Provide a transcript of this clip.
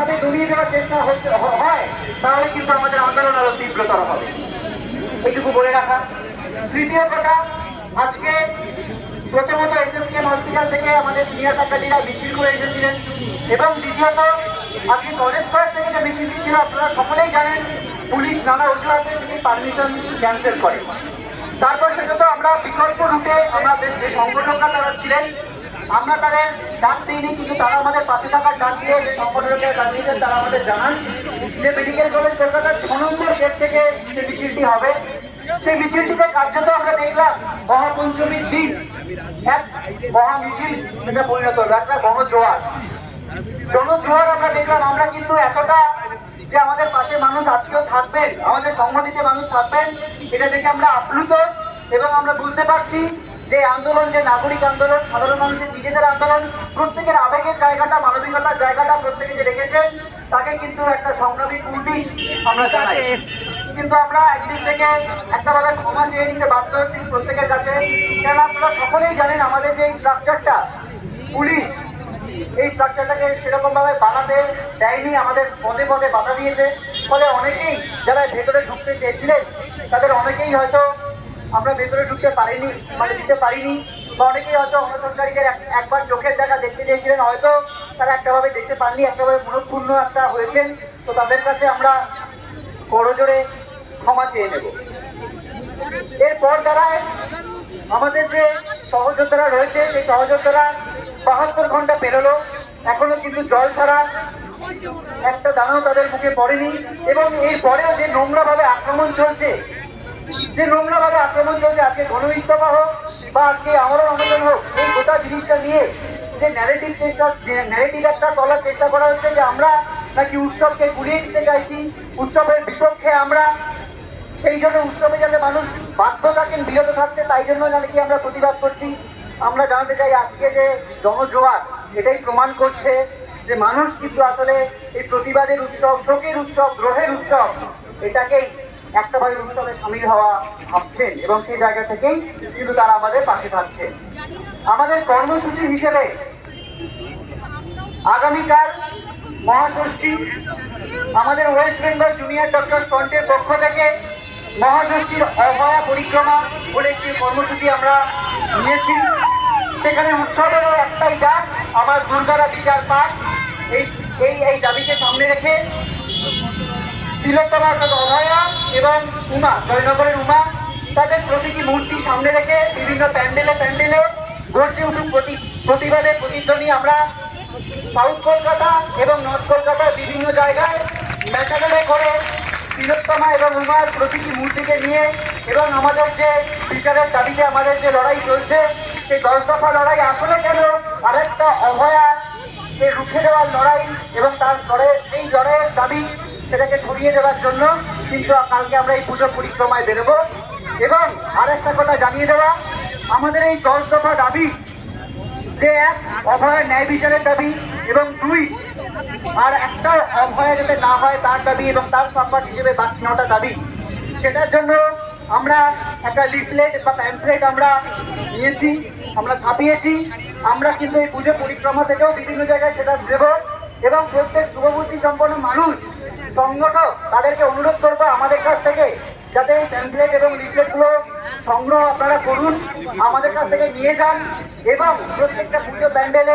এইভাবে দমিয়ে দেওয়ার চেষ্টা হয়, তাহলে কিন্তু আমাদের আন্দোলন আরও তীব্রতর হবে। এইটুকু বলে রাখা। তৃতীয় কথা, আজকে প্রথমত এসএসকেএম হসপিটাল থেকে আমাদের সিনিয়র ফ্যাকাল্টিরা মিছিল করে এসেছিলেন। এবং দ্বিতীয়ত, আজকে কলেজ ফার্স্ট থেকে যে মিছিলটি ছিল, আপনারা সকলেই জানেন, পুলিশ নানা অজুহাতে সেটি পারমিশন ক্যান্সেল করে। তারপর সেটা তো আমরা বিকল্প রুটে আমাদের যে সংগঠকরা তারা ছিলেন আমরা তাদের ডাক দিইনি, কিন্তু তারা আমাদের পাশে থাকার ডাক দিয়ে যে সংগঠনের ডাক দিয়েছেন, তারা আমাদের জানান যে মেডিকেল কলেজ কলকাতার ছ নম্বর গেট থেকে যে মিছিলটি হবে, সেই মিছিলটিতে কার্যত আমরা দেখলাম মহাপঞ্চমীর দিন এক মহা মিছিল সেটা পরিণত হলো একটা গণজোয়ার জনজোয়ার আমরা দেখলাম, আমরা কিন্তু এতটা যে আমাদের পাশে মানুষ আজকেও থাকবেন, আমাদের সংগঠিতে মানুষ থাকবেন, এটা দেখে আমরা আপ্লুত এবং আমরা বুঝতে পারছি যে আন্দোলন যে নাগরিক আন্দোলন সাধারণ মানুষের নিজেদের আন্দোলন প্রত্যেকের আবেগের জায়গাটা মানবিকতার জায়গাটা প্রত্যেকে যে রেখেছেন তাকে কিন্তু একটা সংগ্রামী পুলিশ আমরা জানাই। কিন্তু আমরা একদিক থেকে একটা ভাবে ক্ষমা চেয়ে নিতে বাধ্য হচ্ছি প্রত্যেকের কাছে। কারণ আপনারা সকলেই জানেন আমাদের যে স্ট্রাকচারটা পুলিশ এই স্ট্রাকচারটাকে সেরকম ভাবে বানাতে দেয়নি আমাদের পদে পদে বাধা দিয়েছে। ফলে অনেকেই যারা ভেতরে ঢুকতে চেয়েছিলেন তাদের অনেকেই হয়তো আমরা ভেতরে ঢুকতে পারিনি মানে দিতে পারিনি, বা অনেকেই হয়তো অনশনকারীদের এক- একবার চোখের দেখা দেখতে চেয়েছিলেন, হয়তো তারা একটাভাবে দেখতে পাননি, একটাভাবে মনোপূর্ণ একটা হয়েছেন, তো তাদের কাছে আমরা করজোরে ক্ষমা চেয়ে নেব। এরপর দাঁড়ায় আমাদের যে সহযোদ্ধারা রয়েছে, সেই সহযোদ্ধারা বাহাত্তর ঘণ্টা পেরোলো, এখনও কিন্তু জল ছাড়া একটা দানাও তাদের মুখে পড়েনি, এবং এর পরেও যে নোংরাভাবে আক্রমণ চলছে যে নোংরা ভাবে আক্রমণ চলছে, আজকে গণইস্তফা হোক বা আজকে আমারও আন্দোলন হোক, এই গোটা জিনিসটা নিয়ে যে ন্যারেটিভ চেষ্টা ন্যারেটিভ একটা তলার চেষ্টা করা হচ্ছে যে আমরা নাকি উৎসবকে গুলিয়ে দিতে চাইছি, উৎসবের বিপক্ষে আমরা সেই জন্য উৎসবে যাতে মানুষ বাধ্য থাকেন, বিরত থাকতে, তাই জন্য নাকি আমরা প্রতিবাদ করছি। আমরা জানতে চাই আজকে যে জনজোয়ার, এটাই প্রমাণ করছে যে মানুষ কিন্তু আসলে এই প্রতিবাদের উৎসব, শোকের উৎসব গ্রহের উৎসব, এটাকেই একটা বাড়ির উৎসবে সামিল হওয়া ভাবছেন এবং সেই জায়গা থেকেই কিন্তু তারা আমাদের পাশে থাকছেন। আমাদের কর্মসূচি হিসেবে আগামীকাল মহাষষ্ঠী আমাদের ওয়েস্ট বেঙ্গল জুনিয়র ডক্টর ফ্রন্টের পক্ষ থেকে মহাষষ্ঠীর অভয়া পরিক্রমা বলে একটি কর্মসূচি আমরা নিয়েছি। সেখানে উৎসবেরও একটাই ডাক, আমার দুর্গারা বিচার পাঠ এই এই দাবিকে সামনে রেখে তিলোত্তমা অর্থাৎ অভয়া এবং উমা, জয়নগরের উমা, তাদের প্রতীকী মূর্তি সামনে রেখে বিভিন্ন প্যান্ডেলে প্যান্ডেলে গর্জে উঠুক প্রতি প্রতিবাদের প্রতিধ্বনি। আমরা সাউথ কলকাতা এবং নর্থ কলকাতার বিভিন্ন জায়গায় ম্যাটাডোরে করে তিলোত্তমা এবং উমার প্রতীকী মূর্তিকে নিয়ে এবং আমাদের যে বিচারের দাবিতে আমাদের যে লড়াই চলছে, সেই দশ দফা লড়াই আসলে কেন আরেকটা অভয়া রুখে দেওয়ার লড়াই এবং তার লড়াইয়ের সেই লড়াইয়ের দাবি সেটাকে ধরিয়ে দেওয়ার জন্য কিন্তু কালকে আমরা এই পুজো পরিক্রমায় বেরোবো। এবং আর একটা কথা জানিয়ে দেওয়া, আমাদের এই দশ দফা দাবি যে এক অভয়ের ন্যায় বিচারের দাবি এবং দুই আর একটা অভয় যাতে না হয় তার দাবি এবং তার সম্পদ হিসেবে বাকি নটা দাবি। সেটার জন্য আমরা একটা লিফলেট বা প্যাম্পলেট আমরা নিয়েছি, আমরা ছাপিয়েছি। আমরা কিন্তু এই পুজো পরিক্রমা থেকেও বিভিন্ন জায়গায় সেটা দেব এবং প্রত্যেক শুভবুদ্ধি সম্পন্ন মানুষ সংগঠক তাদেরকে অনুরোধ করব আমাদের কাছ থেকে যাতে এই প্যাম্পলেট এবং লিফলেটগুলো সংগ্রহ আপনারা করুন, আমাদের কাছ থেকে নিয়ে যান এবং প্রত্যেকটা পুজো প্যান্ডেলে